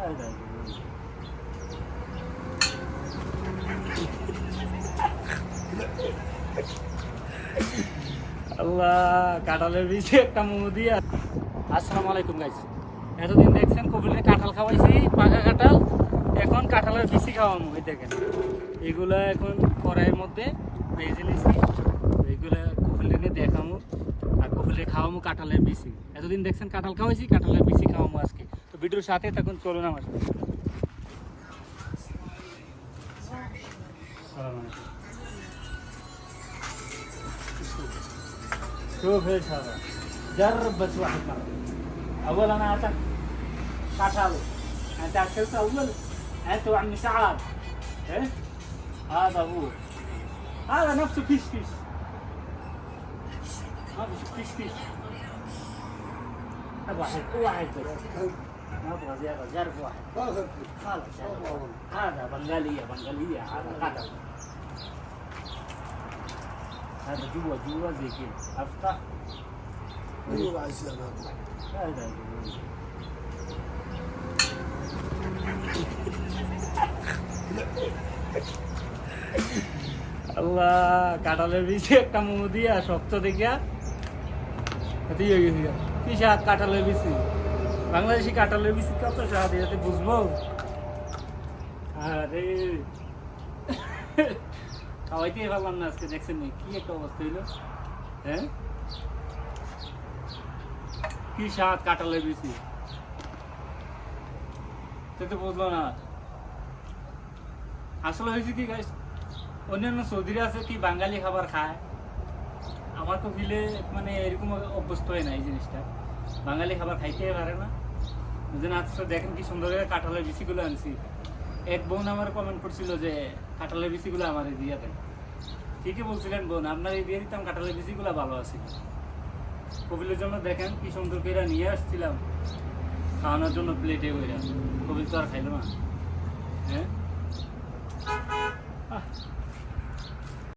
আল্লাহ, কাঁঠালের বীজে, একটা মুহ দিয়া। আসসালামু আলাইকুম গাইস এতদিন দেখছেন কপিলে কাঁঠাল খাওয়াইছি, পাকা কাঁঠাল। এখন কাঁঠালের বিচি খাওয়ামু, এই দেখেন। এগুলা এখন কড়াইয়ের মধ্যে ভেজে নিছি। এগুলা কপিলে নিয়ে দেখামু, আর কপিলে খাওয়ামু কাঁঠালের বিচি। এতদিন দেখছেন, কাঁঠাল খাওয়াইছি, কাঁঠালের বিচি খাওয়ামু আজকে। ভিডিওর সাথে তখন চলুন আমার সাথে আসসালামু আলাইকুম شوف ايش هذا جرب بس واحد مرة أول أنا أعطيك كاتالو أنت أكلت أول أنت وعم سعاد إيه هذا هو هذا نفسه فيش فيش ما فيش فيش فيش هذا واحد واحد بس ما أبغى زيادة جرب واحد خلاص جرب. هذا بنغالية بنغالية هذا قدم هذا جوا جوا زي كذا افتح ايوه عشان هذا هذا جوا. আল্লাহ কাঁঠালের বীজে একটা মুহ দিয়া শক্ত দেখিয়া এতে ইয়ে গেছি গা। কি স্বাদ কাঁঠালের বিচি বাংলাদেশি কাঁঠালের বিচি কত স্বাদ এতে বুঝব? আরে। খাওয়াইতেই পারলাম না আজকে, দেখছেন নি? কি একটা অবস্থা হইল? হ্যাঁ? কি স্বাদ কাঁঠালের সে তো বুঝলো না। আসলে হয়েছে কি গাইস অন্যান্য সৌদিরা আছে কি বাঙালি খাবার খায়? আমার তো ফিলে মানে এরকম অভ্যস্ত হয় না এই জিনিসটা। বাঙালি খাবার খাইতে পারে না। যেন আজকে দেখেন কি সুন্দর করে কাঁঠালের বিচিগুলো আনছি। এক বোন আমার কমেন্ট করছিল যে, কাঁঠালের বিচিগুলো আমার দিয়ে দেন ঠিকই বলছিলেন বোন, আপনার এই দিয়ে দিতাম কাঁঠালের বিচিগুলো ভালো আছে। কপিলের জন্য দেখেন কি সুন্দর করে নিয়ে আসছিলাম। খাওয়ানোর জন্য প্লেটে ওইরা কপিল তো আর খাইলো না।